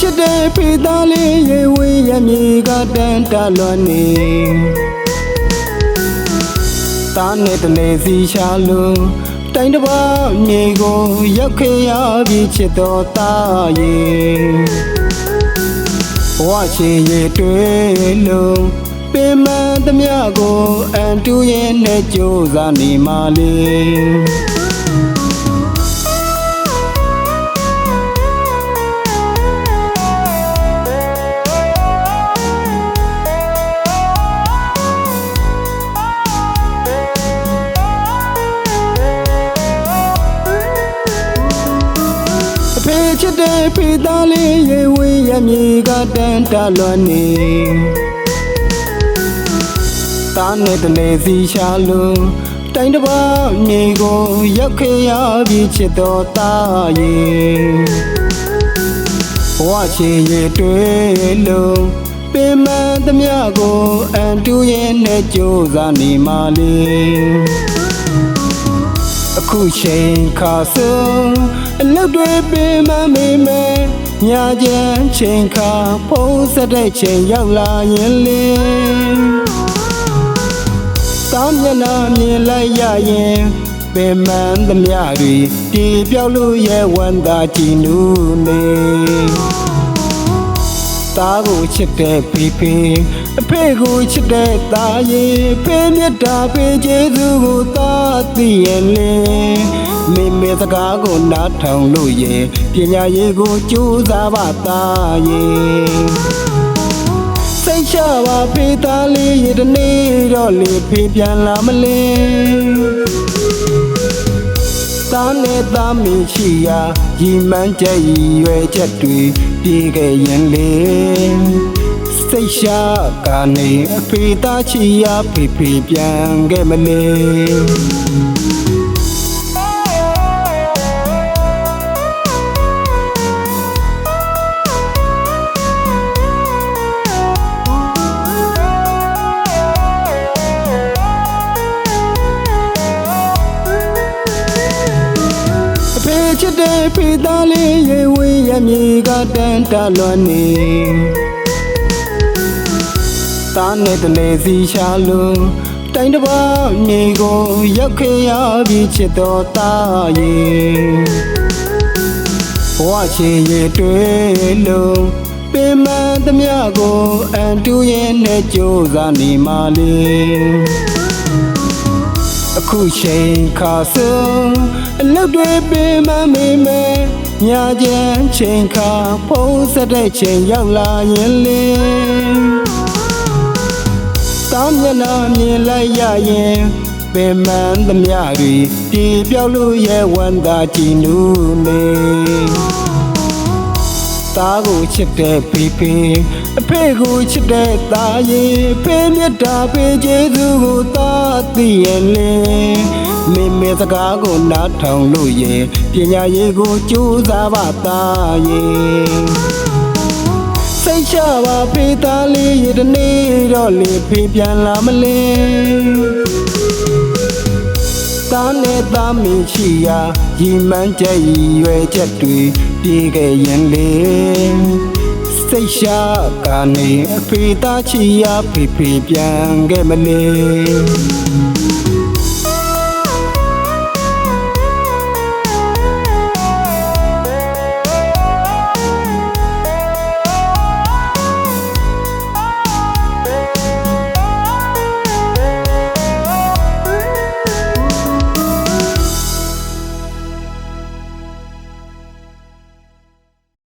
ချစ်တဲ့ဖေသားလေးရေဝေးရမြေကတန်တလွန်နေတာနဲ့တနေစီရှာလုံးတိုင်းတစ်ပါးမြေကိုရောက်ခဲ့ရပြီးချစ်တော်သားရေဘဝချင်ရတွေ့လုံးပင်မသမျှကိုအန်တူရဲ့နဲ့ကြိုးစားနေမှလေ တဲ့ဖေသားလေးရေဝေးရမြေကတန်တလွန်နေတာနဲ့တနေစီရှာလုံးတိုင်းတစ်ပါးမြေကိုရောက်ခဲ့ရပြီးချစ်တော်သားရေဘဝချင်ရတွေ့လုံးပင်မသမျှကိုအန်တူရဲ့နဲ့ကြိုးစားနေမှလေအ ခုချိန်ခါဆုံးအလုပ်တွေပင်မမေမဲညာကျန်ချိန်ခါဖုံးဆက်တဲ့ချိန်ရောက်လာရင်လေတောင်းမျက်နှာမြင်လိုက်ရရင်ပင်မန်းသမျှတွေတီပြောက်လို့ရဲ့ဝန်တာကြည်နူးနေသားကိုချစ်တဲ့ဖေဖေ အဖေကိုချစ်တဲ့သားရဲ့ဖေမြတ်တာဖေကျေးဇူးကိုသားသိရဲ့လေမိမေစကားကိုနားထောင်လို့ရဲ့ပညာရေးကိုကြိုးစားပါသားရဲ့စိတ်ချပါဖေသားလေးရဲ့ဒီနေ့တော့လေဖေပြန်လာမလဲသားနဲ့သားမင်းရှိရာရီမှန်းချက်ရည်ရွယ်ချက်တွေပြေခဲ့ရင်လေ စိတ်ရှာကနေအဖေသားချီရာဖေဖေပြန်ခဲ့မလဲအဖေချစ်တဲ့ဖေသားလေးရေဝေးရမြေကတန်တလွန်နေ တာနဲ့တနေစီရှာလုံးတိုင်းတစ်ပါးမြေကိုရောက်ခဲ့ရပြီးချစ်တော်သားရေဘဝချင်ရတွေ့လုံးပင်မသမျှကိုအန်တူရဲ့နဲ့ကြိုးစားနေမှလေအခုချိန်ခါဆုံးအလုပ်တွေပင်မမေမဲညာကျန်ချိန်ခါဖုံးဆက်တဲ့ချိန်ရောက်လာရင်လေ တောင်းမျက်နှာမြင်လိုက်ရရင်ပင်မန်းသမျှတွေတီပြောက်လို့ရဲ့ဝန်တာကြည်နူးနေသားကိုချစ်တဲ့ဖေဖေအဖေကိုချစ်တဲ့သားရဲ့ဖေမြတ်တာဖေကျေးဇူးကိုသားသိရဲ့လေမိမေစကားကိုနားထောင်လို့ရဲ့ပညာရေးကိုကြိုးစားပါသားရဲ့ စိတ်ချပါဖေသားလေးရဲ့ဒီနေ့တော့လေဖေပြန်လာမလဲသားနဲ့သားမင်းရှိရာရီမှန်းချက်ရည်ရွယ်ချက်တွေပြေခဲ့ရင်လေစိတ်ရှာကနေအဖေသားချီရာဖေဖေပြန်ခဲ့မလဲ